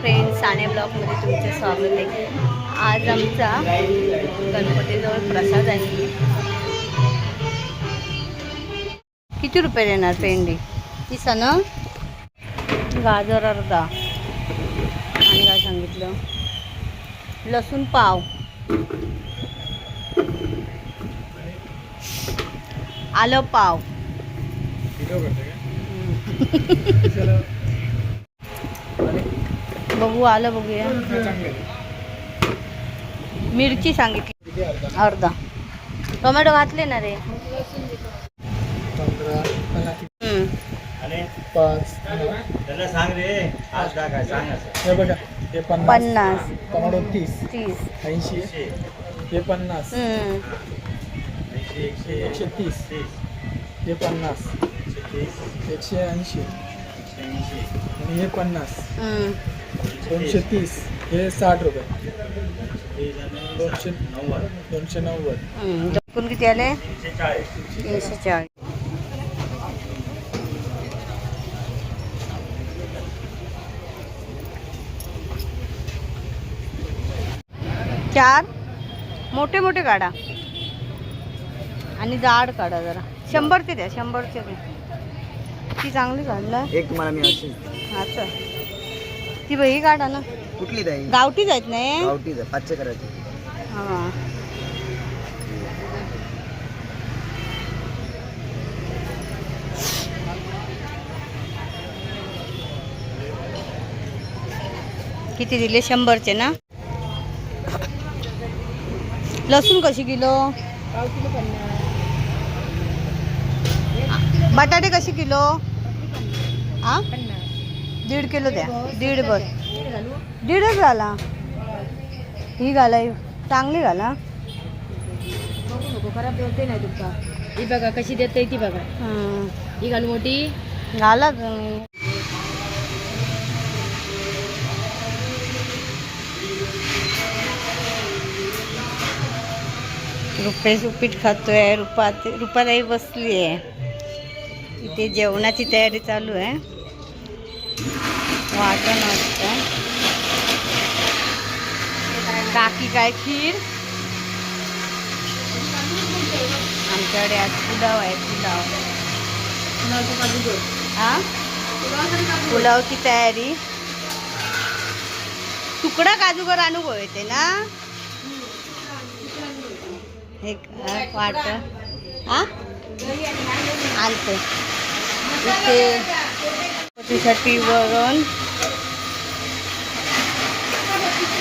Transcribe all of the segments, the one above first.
Friend Sane ब्लॉगमध्ये तुमचं स्वागत आहे. आज आमचा गणपतीजवळ प्रसाद आहे. किती रुपये देणार पेंडी? ती सण गाजर अर्धा. आणि काय सांगितलं? लसूण पाव. आलं पाव. बघू आलं बघूया. मिरची सांगितली. अर्धा. टोमॅटो घातले ना रे. पंधरा हम्म. पाच त्याला सांग रे आज काय काय सांग असं. हे बघा हे पन्नास. पन्नास. टमाटो तीस. तीस. ऐंशी. एकशे हे पन्नास. हम्म. एकशे एकशे. एकशे तीस. तीस. हे पन्नास. एकशे तीस. एकशे ऐंशी. एकशे ऐंशी. आणि हे पन्नास. हम्म. दोनशे तीस. हे साठ रुपये. दोनशे नव्वद दोनशे नव्वद. एकूण किती आले? तीनशे चाळीस. चार. मोठे मोठे काढा. आणि जाड काढा जरा. शंभरचे द्या शंभरचे द्या. ती चांगली काढला एक मला मी अच्छा. ती बही काढा ना. कुठली ताई? गावठी जायत नाही गावठीच आहे पाचशे करायची. हा. किती दिले? शंभरचे ना? लसूण कशी किलो? बटाटे कशी किलो? हा दीड किलो द्या. दीड बर दीडच घाला ही घाला चांगली घाला. खराब बोलते नाही तुमका ही बघा कशी देते ती बघा. ही घाल मोठी. घाला. रुपेश उपीट खातोय रुपा रुपाताई बसली आहे इथे जेवणाची तयारी चालू आहे. वाटण वाटतं काकी काय खीर? आमच्याकडे आज पुलाव आहे पुलाव. पुलावची तयारी. तुकडा काजूगर अनुभव येते ना? हे वाट हा? आणते. इथे साठी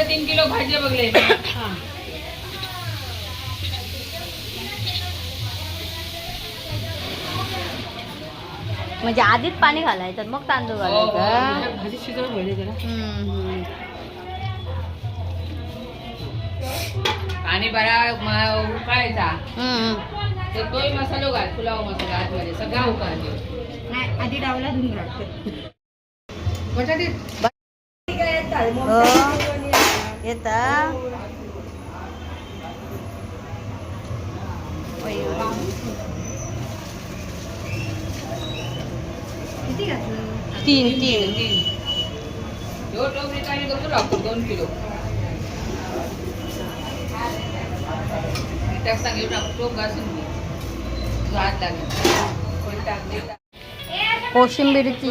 तीन किलो भाज्या बघले म्हणजे आधीच पाणी घालायचं मग तांदूळ घालायचं. भाजी शिजवून ठेवली त्याला हम्म, हम्म. आणि बरा उकळायचा. तोही मसालो घाल पुलाव मसाला आतमध्ये सगळा उकळायचा आधी डावला धुवून हो येता. ओय, ओय. तीन तीन ह्यो टोप रिकामी करून राखतो दोन किलो. त्यात सांगितलं टोप घासून घे. लागेल कोशिंबीरची.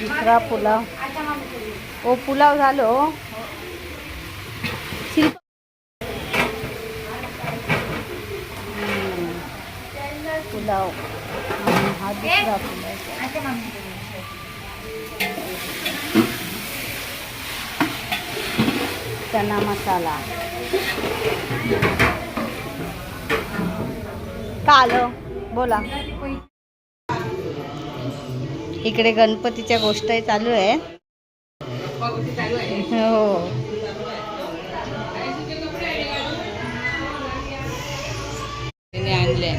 दुसरा पुलाव. ओ पुलाव झालो पुलाव. हा दुसरा पुलाव. चना मसाला. का आलं? बोला. इकडे गणपतीच्या गोष्टी चालू आहे. हो. आणले.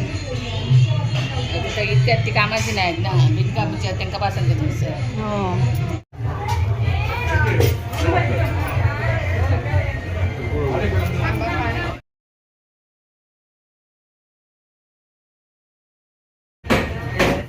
इतक्यात ती कामाची नाहीत ना. बिनकामाची पासून थोडंसं हो.